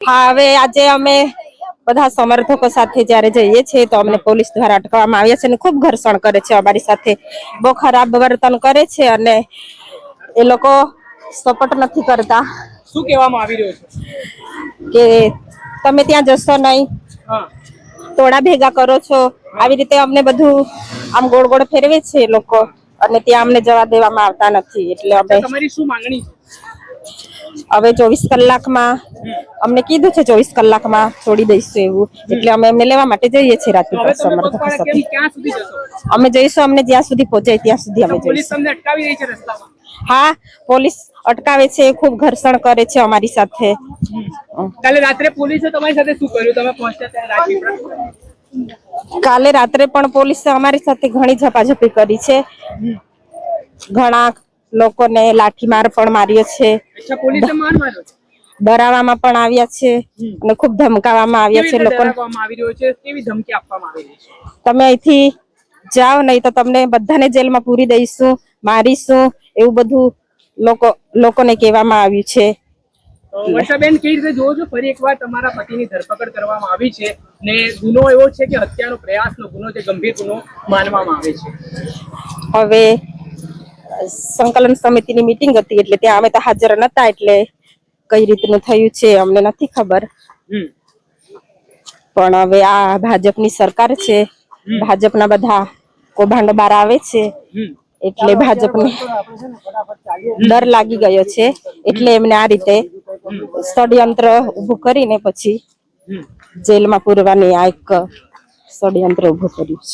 હવે આજે અમે બધા સમર્થકો સાથે જ્યારે જઈએ છીએ તો અમને પોલીસ દ્વારા અટકાવવામાં આવ્યા છે અને ખૂબ ઘર્ષણ કરે છે અમારી સાથે બહુ ખરાબ વર્તન કરે છે અને એ લોકો સપોર્ટ નથી કરતા. શું કહેવામાં આવી રહ્યું છે? કે તમે ત્યાં જશો નહીં તોડા ટોળા ભેગા કરો છો આવી રીતે અમને બધું આમ ગોળ ગોળ ફેરવે છે એ લોકો અને ત્યાં અમને જવા દેવામાં આવતા નથી એટલે અમે તમારી શું માંગણી હવે ચોવીસ કલાકમાં અમને કીધું છે ચોવીસ કલાકમાં છોડી દઈશું એવું. એટલે અમે એમને લેવા માટે જઈએ છીએ સમર્થકો સાથે જશો? અમે જઈશું અમને જ્યાં સુધી પહોંચાય ત્યાં સુધી અમે જઈશું. હા પોલીસ અટકાવે છે ખૂબ ઘર્ષણ કરે છે અમારી સાથે. કાલે રાત્રે પોલીસે તમારી સાથે શું કર્યું? તમે પહોંચ્યા રાજપીપળા કાલે રાત્રે પણ પોલીસે અમારી સાથે ઘણી ઝપાઝપી કરી છે. ઘણા લોકોને લાઠીમાર પણ માર્યો છે. પોલીસે માર માર્યો છે? ડરાવવામાં પણ આવ્યા છે અને ખૂબ ધમકાવવામાં આવ્યા છે લોકોને. તમે અહીંથી જાઓ નહીં તો તમને બધાને જેલમાં પૂરી દઈશું મારીશું એવું બધું લોકો લોકોને કહેવામાં આવ્યું છે. વર્ષાબેન કેવી રીતે જોવો છો? ફરી એકવાર તમારા પતિની ધરપકડ કરવામાં આવી છે ને ગુનો એવો છે કે હત્યાનો પ્રયાસનો ગુનો જે ગંભીર ગુનો માનવામાં આવે છે? હવે સંકલન સમિતિની મીટિંગ હતી એટલે ત્યાં અમે તો હાજર નતા એટલે કઈ રીતનું થયું છે અમને નથી ખબર. પણ હવે આ ભાજપની સરકાર છે ભાજપના બધા કૌભાંડો બહાર આવે છે એટલે ભાજપને ડર લાગી ગયો છે એટલે એમને આ રીતે ષડયંત્ર ઉભું કરીને પછી જેલમાં પૂરવાની આ એક ષડયંત્ર ઉભું કર્યું છે.